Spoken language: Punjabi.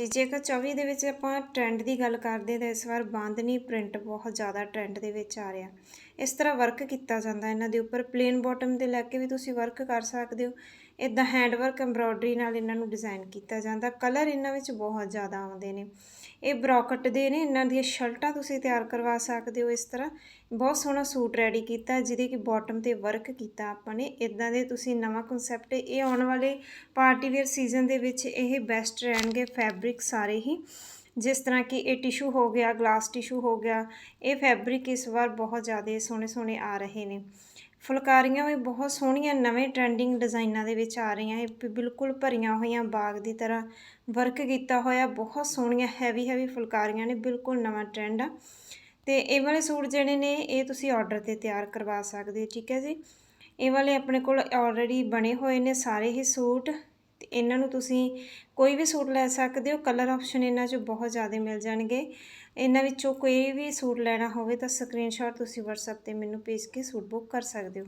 ਜੀ ਜੇਕਰ 24 ਦੇ ਵਿੱਚ ਆਪਾਂ ਟ੍ਰੈਂਡ ਦੀ ਗੱਲ ਕਰਦੇ ਤਾਂ ਇਸ ਵਾਰ ਬਾਂਦਨੀ ਪ੍ਰਿੰਟ ਬਹੁਤ ਜ਼ਿਆਦਾ ਟ੍ਰੈਂਡ ਦੇ ਵਿੱਚ ਆ ਰਿਹਾ। ਇਸ ਤਰ੍ਹਾਂ ਵਰਕ ਕੀਤਾ ਜਾਂਦਾ ਇਹਨਾਂ ਦੇ ਉੱਪਰ। ਪਲੇਨ ਬਾਟਮ ਦੇ ਲੈ ਕੇ ਵੀ ਤੁਸੀਂ ਵਰਕ ਕਰ ਸਕਦੇ ਹੋ। ਇਦਾਂ ਹੈਂਡਵਰਕ ਐਮਬ੍ਰੋਇਡਰੀ ਨਾਲ ਇਹਨਾਂ ਨੂੰ ਡਿਜ਼ਾਈਨ ਕੀਤਾ ਜਾਂਦਾ। ਕਲਰ ਇਹਨਾਂ ਵਿੱਚ ਬਹੁਤ ਜ਼ਿਆਦਾ ਆਉਂਦੇ ਨੇ। ਇਹ ਬ੍ਰੋਕਟ ਦੇ ਨੇ, ਇਹਨਾਂ ਦੀਆਂ ਸ਼ਰਟਾਂ ਤੁਸੀਂ ਤਿਆਰ ਕਰਵਾ ਸਕਦੇ ਹੋ ਇਸ ਤਰ੍ਹਾਂ। ਬਹੁਤ ਸੋਹਣਾ ਸੂਟ ਰੈਡੀ ਕੀਤਾ, ਜਿਹਦੇ ਕਿ ਬਾਟਮ ਤੇ ਵਰਕ ਕੀਤਾ ਆਪਾਂ ਨੇ। ਇਦਾਂ ਦੇ ਤੁਸੀਂ ਨਵਾਂ ਕਨਸੈਪਟ ਇਹ ਆਉਣ ਵਾਲੇ ਪਾਰਟੀ ਵੇਅਰ ਸੀਜ਼ਨ ਦੇ ਵਿੱਚ ਇਹ ਬੈਸਟ ਰਹਿਣਗੇ ਫੈਬਰਿਕ ਸਾਰੇ ਹੀ। ਜਿਸ ਤਰ੍ਹਾਂ ਕਿ ਇਹ ਟਿਸ਼ੂ ਹੋ ਗਿਆ, ਗਲਾਸ ਟਿਸ਼ੂ ਹੋ ਗਿਆ, ਇਹ ਫੈਬਰਿਕ ਇਸ ਵਾਰ ਬਹੁਤ ਜ਼ਿਆਦਾ ਸੋਹਣੇ ਸੋਹਣੇ ਆ ਰਹੇ ਨੇ। ਫੁਲਕਾਰੀਆਂ ਵੀ ਬਹੁਤ ਸੋਹਣੀਆਂ, ਨਵੇਂ ਟ੍ਰੈਂਡਿੰਗ ਡਿਜ਼ਾਈਨਾਂ ਦੇ ਵਿੱਚ ਆ ਰਹੀਆਂ, ਇਹ ਵੀ ਬਿਲਕੁਲ ਭਰੀਆਂ ਹੋਈਆਂ ਬਾਗ ਦੀ ਤਰ੍ਹਾਂ ਵਰਕ ਕੀਤਾ ਹੋਇਆ, ਬਹੁਤ ਸੋਹਣੀਆਂ ਹੈਵੀ ਹੈਵੀ ਫੁਲਕਾਰੀਆਂ ਨੇ, ਬਿਲਕੁਲ ਨਵਾਂ ਟ੍ਰੈਂਡ ਆ। ਤੇ ਇਹ ਵਾਲੇ ਸੂਟ ਜਿਹੜੇ ਨੇ, ਇਹ ਤੁਸੀਂ ਆਰਡਰ ਤੇ ਤਿਆਰ ਕਰਵਾ ਸਕਦੇ ਹੋ, ਠੀਕ ਹੈ ਜੀ? ਇਹ ਵਾਲੇ ਆਪਣੇ ਕੋਲ ਆਲਰੇਡੀ ਬਣੇ ਹੋਏ ਨੇ ਸਾਰੇ ਹੀ ਸੂਟ। ਇਹਨਾਂ ਨੂੰ ਤੁਸੀਂ ਕੋਈ ਵੀ ਸੂਟ ਲੈ ਸਕਦੇ ਹੋ ਕਲਰ ਆਪਸ਼ਨ ਇਹਨਾਂ 'ਚ ਬਹੁਤ ਜ਼ਿਆਦਾ ਮਿਲ ਜਾਣਗੇ। ਇਹਨਾਂ ਵਿੱਚੋਂ ਕੋਈ ਵੀ ਸੂਟ ਲੈਣਾ ਹੋਵੇ ਤਾਂ ਸਕਰੀਨਸ਼ਾਟ ਤੁਸੀਂ WhatsApp ਤੇ ਮੈਨੂੰ ਭੇਜ ਕੇ ਸੂਟ ਬੁੱਕ ਕਰ ਸਕਦੇ ਹੋ।